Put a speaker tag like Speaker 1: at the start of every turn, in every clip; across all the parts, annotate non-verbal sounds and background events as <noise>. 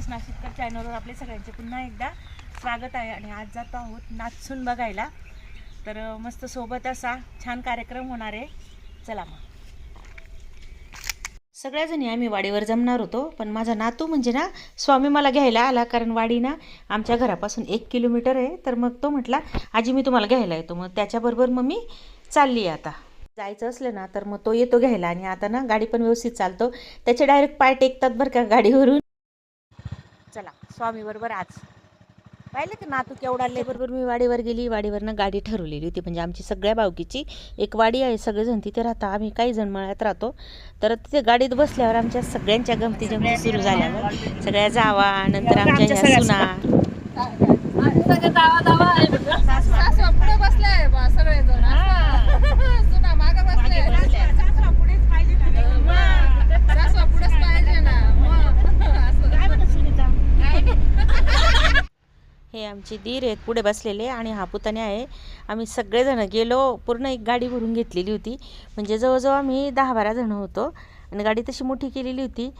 Speaker 1: Mrs नाशिककर चॅनलवर आपले सगळ्यांचे पुन्हा एकदा स्वागत आहे आणि आज जातो आहोत नाचून बघायला. तर मस्त सोबत असा छान कार्यक्रम होणार आहे. चला मग. सगळ्याजणी आम्ही वाडीवर जमणार होतो पण माझा नातू म्हणजे ना स्वामी मला घ्यायला आला कारण वाडी ना आमच्या घरापासून एक किलोमीटर आहे. तर मग तो म्हटला आजी मी तुम्हाला घ्यायला येतो. मग त्याच्याबरोबर मग मी चालली आता. जायचं असलं ना तर मग तो येतो घ्यायला आणि आता ना गाडी पण व्यवस्थित चालतो. त्याचे डायरेक्ट पाय टेकतात बरं का गाडीवरून. चला स्वामी बरोबर आज. पाहिलं का नातू केवढा आले बरोबर मी वाडीवर गेली वाडीवरनं गाडी ठरवलेली होती. म्हणजे आमची सगळ्या बावकीची एक वाडी आहे सगळेजण तिथे राहता आम्ही काही जण मळ्यात राहतो. तर तिथे गाडीत बसल्यावर आमच्या सगळ्यांच्या गमती जमती सुरू झाल्यावर सगळ्या जावा नंतर आमच्या ह्या सुना.
Speaker 2: बसलाय सगळेजण सुना मागे बसले सासवा पुढेच पाहिजे ना मग असं.
Speaker 1: हे आमची दीर आहेत पुढे बसलेले आणि हा पुतण्या आहे. आम्ही सगळेजणं गेलो पूर्ण एक गाडी भरून घेतलेली होती. म्हणजे जवळजवळ आम्ही दहा बारा जण होतो. आणि गाडी तशी मोठी केलेली होती.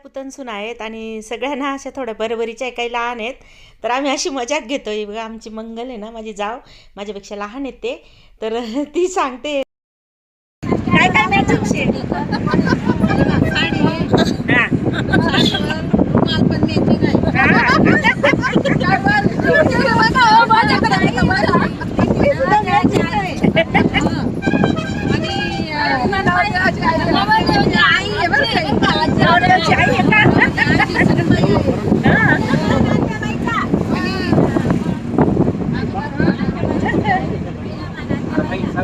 Speaker 1: सगळ्या पुतणसून आहेत आणि सगळ्यांना अशा थोड्या बरोबरीच्या काही लहान आहेत. तर आम्ही अशी मजाक घेतो बघा आमची मंगल आहे ना माझी जाव माझ्यापेक्षा लहान आहेत ते. तर <laughs> ती सांगते. काय काय मॅचिंग
Speaker 2: रुमाल पण न्यायची नाही. बघा, हो, माझ्याकडे बघा, बघा. आणि, अं, नवऱ्याची आई आहे बरं का. नवऱ्याची आई आहे का? आजी सुनबाई आहे.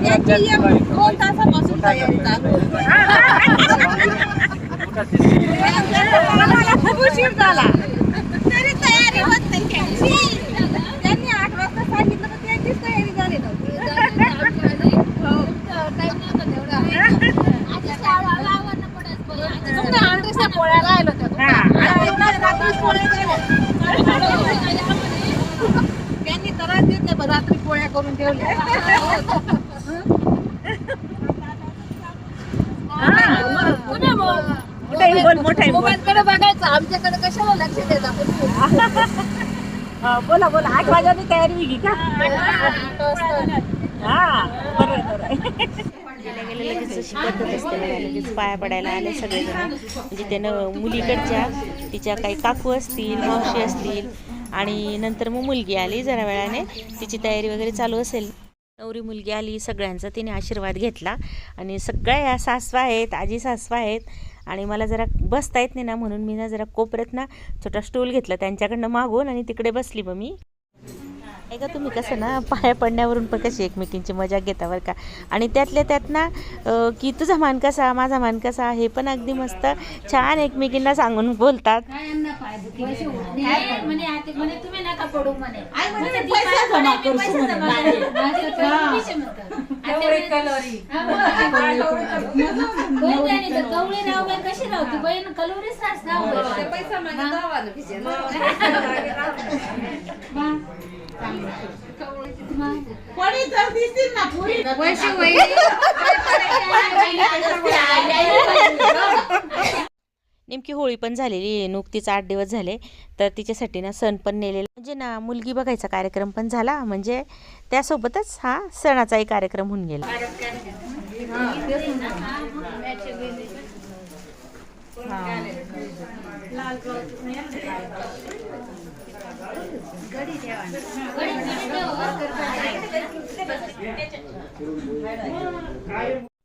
Speaker 2: याची एक दोन तासापासून तयारी चालू मला खूप उशीर झाला तरी तयारी होत नाही त्यांनी आठ वाजता सांगितलं तर त्यांचीच तयारी झाली नव्हती पोळ्या राहिलो त्यांनी तर रात्री पोळ्या करून ठेवल्या. मोबाईलकडे बघायचं. आमच्याकडे कशाला लक्ष देता
Speaker 1: बोला बोला. आठ वाजता तयारी होईल का? गेल्या गेल्या लगेच अशी पद्धत असते बघा, लगेच पाया पडायला आले सगळेजण. म्हणजे त्यानं मुलीकडच्या तिच्या काही काकू असतील मावशी असतील आणि नंतर मग मुलगी आली जरा वेळाने. तिची तयारी वगैरे चालू असेल. नवरी मुलगी आली सगळ्यांचा तिने आशीर्वाद घेतला. आणि सगळ्या या सासवा आहेत आजी सासवा आहेत. आणि मला जरा बसता येत नाही ना म्हणून मी ना जरा कोपऱ्यात ना छोटा स्टूल घेतला त्यांच्याकडनं मागून आणि तिकडे बसली मग मी. ऐका तुम्ही कसं ना पाया पडण्यावरून पण कशी एकमेकींची मजा घेता बरं का? आणि त्यातल्या त्यात ना की तुझा मान कसा माझा मान कसा हे पण अगदी मस्त छान एकमेकींना सांगून बोलतात.
Speaker 3: पैसा
Speaker 1: नेमकी होळी पण झालेली आहे. नुकतीच आठ दिवस झाले. तर तिच्यासाठी ना सण पण नेलेला. म्हणजे ना मुलगी बघायचा कार्यक्रम पण झाला. म्हणजे त्यासोबतच हा सणाचाही कार्यक्रम होऊन गेला.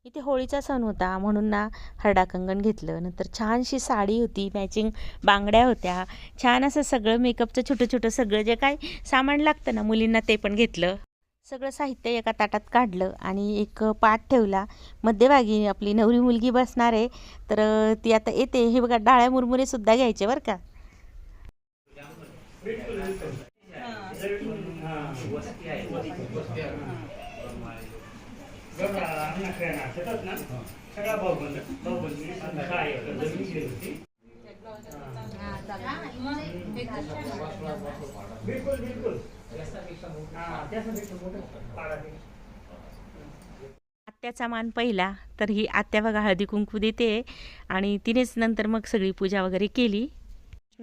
Speaker 1: इथे होळीचा सण होता म्हणून ना हरडा कंगण घेतलं. नंतर छानशी साडी होती मॅचिंग बांगड्या होत्या. छान असं सगळं मेकअपचं छोटं छोटं सगळं जे काय सामान लागतं ना मुलींना ते पण घेतलं. सगळं साहित्य एका ताटात काढलं आणि एक पाट ठेवला. मध्यभागी आपली नवरी मुलगी बसणार आहे तर ती आता येते. हे बघा डाळ्या मुरमुरेसुद्धा घ्यायचे बरं का.
Speaker 4: सगळा भाऊ बंद भाऊ बंद जमीन गेली होती.
Speaker 1: आत्याचा मान पहिला तर ही आत्या बघा हळदी कुंकू देते. आणि तिनेच नंतर मग सगळी पूजा वगैरे केली.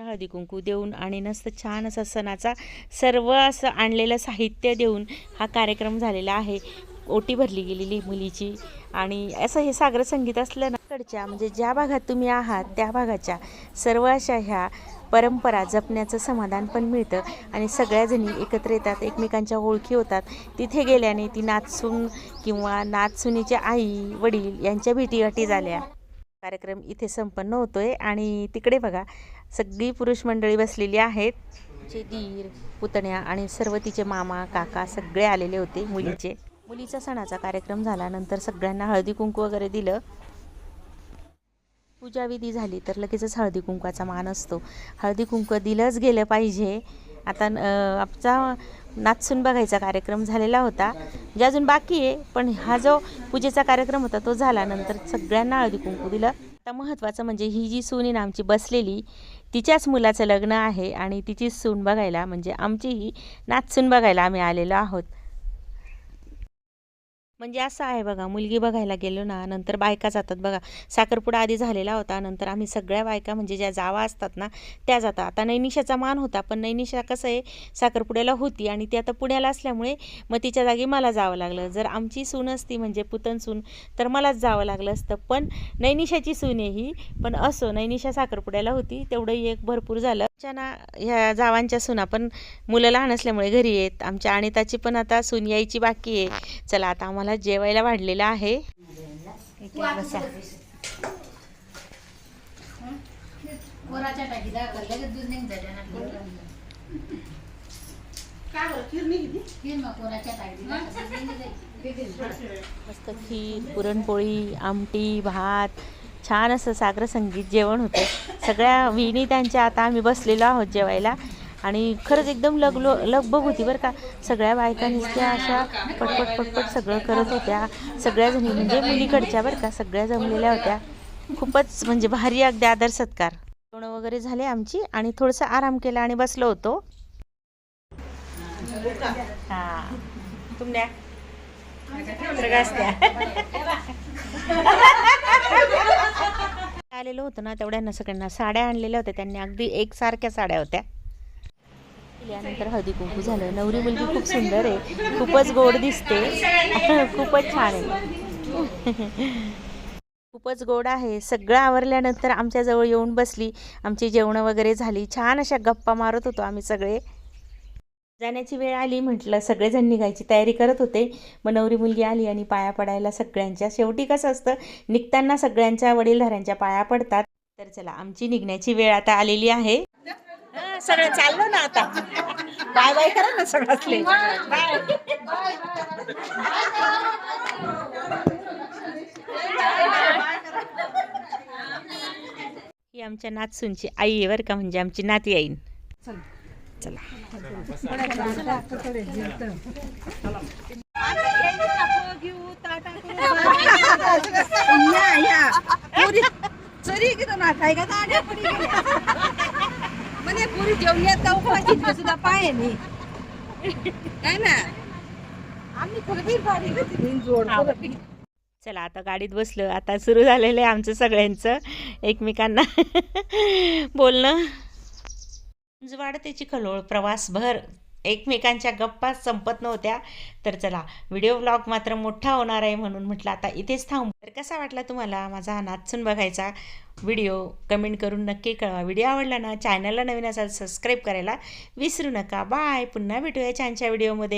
Speaker 1: हळदी कुंकू देऊन आणि नसतं छान असा सणाचा सर्व असं आणलेलं साहित्य देऊन हा कार्यक्रम झालेला आहे. ओटी भरली गेलेली मुलीची. आणि असं हे सागर संगीत असलं ना कडच्या म्हणजे ज्या भागात तुम्ही आहात त्या भागाच्या सर्व अशा ह्या परंपरा जपण्याचं समाधान पण मिळतं. आणि सगळ्याजणी एकत्र येतात एकमेकांच्या ओळखी होतात. तिथे गेल्याने ती नाचसून किंवा नाचसुनीच्या आई वडील यांच्या भेटीगाठी झाल्या. कार्यक्रम इथे संपन्न होतोय आणि तिकडे बघा सगळी पुरुष मंडळी बसलेली आहेत. तिचे दीर पुतण्या आणि सर्व तिचे मामा काका सगळे आलेले होते मुलीचे. मुलीचा सणाचा कार्यक्रम झाल्यानंतर सगळ्यांना हळदी कुंकू वगैरे दिलं. पूजाविधी झाली तर लगेचच हळदी कुंकवाचा मान असतो. हळदी कुंकू दिलंच गेलं पाहिजे. आता आपचा आमचा नाचून बघायचा कार्यक्रम झालेला होता जे अजून बाकी आहे पण हा जो पूजेचा कार्यक्रम होता तो झाल्यानंतर सगळ्यांना हळदी कुंकू दिलं. आता महत्त्वाचं म्हणजे ही जी सून ना आमची बसलेली तिच्याच मुलाचं लग्न आहे आणि तिचीच सून बघायला म्हणजे आमचीही नाचसून बघायला आम्ही आलेलो आहोत. म्हणजे असं आहे बघा मुलगी बघायला गेलो ना नंतर बायका जातात बघा. साखरपुडा आधी झालेला होता नंतर आम्ही सगळ्या बायका म्हणजे ज्या जावा असतात ना त्या जातात. आता नैनिशाचा मान होता पण नैनिशा कसं आहे साखरपुड्याला होती आणि ती आता पुण्याला असल्यामुळे मग तिच्या जागी मला जावं लागलं. जर आमची सून असती म्हणजे पुतण सून तर मलाच जावं लागलं असतं. पण नैनिशाची सून आहे ही पण असो नैनिशा साखरपुड्याला होती तेवढंही एक भरपूर झालं. ना ह्या जावांच्या सुना पण मुलं लहान असल्यामुळे घरी येत. आमच्या अनिताची पण आता सून यायची बाकी आहे. चला आता आम्हाला जेवायला वाढलेलं आहे. मस्त खीर पुरणपोळी आमटी भात छान असं सागर संगीत जेवण होतं. सगळ्या विणी त्यांच्या आता आम्ही बसलेलो आहोत जेवायला. आणि खरंच एकदम लगलो लगबग होती बरं का. सगळ्या बायकांनीच त्या अशा पटपट पटपट सगळं करत होत्या. सगळ्या जणी म्हणजे मुलीकडच्या बरं का सगळ्या जमलेल्या होत्या. खूपच म्हणजे भारी अगदी आदर सत्कार. जेवणं वगैरे झाले आमची आणि थोडंसं आराम केला आणि बसलो होतो. हां. तुमल्या सगळ्याच त्या आलेलो होतं ना तेवढ्यांना सगळ्यांना साड्या आणलेल्या होत्या. त्यांनी अगदी एकसारख्या साड्या होत्या. केल्यानंतर हळदी कुंकू झालं. नवरी मुलगी खूप सुंदर आहे. खूपच गोड दिसते. <laughs> खूपच छान आहे. <laughs> खूपच गोड आहे. सगळं आवरल्यानंतर आमच्याजवळ येऊन बसली. आमची जेवणं वगैरे झाली. छान अशा गप्पा मारत होतो आम्ही सगळे. जाण्याची वेळ आली म्हटलं सगळेजण निघायची तयारी करत होते. मग नवरी मुलगी आली आणि पाया पडायला सगळ्यांच्या शेवटी कसं असतं? निघताना सगळ्यांच्या वडीलधाऱ्यांच्या पाया पडतात. तर चला आमची निघण्याची वेळ आता आलेली आहे. हं, सगळं चाललं ना आता बाय बाय करा ना सगळ्यातले बाय ही आमच्या नाचसूनची आई आहे बरं का म्हणजे आमची नाती आईन चला
Speaker 2: चरी किती ना काय का दाड्या पडी गेल्या म्हणे पुरी जेवण येत का उपाशी सुद्धा पाय नाही. काय ना? आम्ही भारी होती जोड
Speaker 1: हा. चला आता गाडीत बसलं आता सुरू झालेलं आहे आमचं सगळ्यांचं. एकमेकांना <laughs> बोलणं. वाढते चिखलोळ प्रवासभर. एकमेकांच्या गप्पा संपत नव्हत्या. तर चला व्हिडिओ ब्लॉग मात्र मोठा होणार आहे म्हणून म्हटलं आता इथेच थांबू. तर कसा वाटला तुम्हाला माझा हा नाचून बघायचा व्हिडिओ? कमेंट करून नक्की कळवा. व्हिडिओ आवडला ना चॅनलला नवीन असाल सबस्क्राईब करायला विसरू नका. बाय पुन्हा भेटूया छानच्या व्हिडिओमध्ये.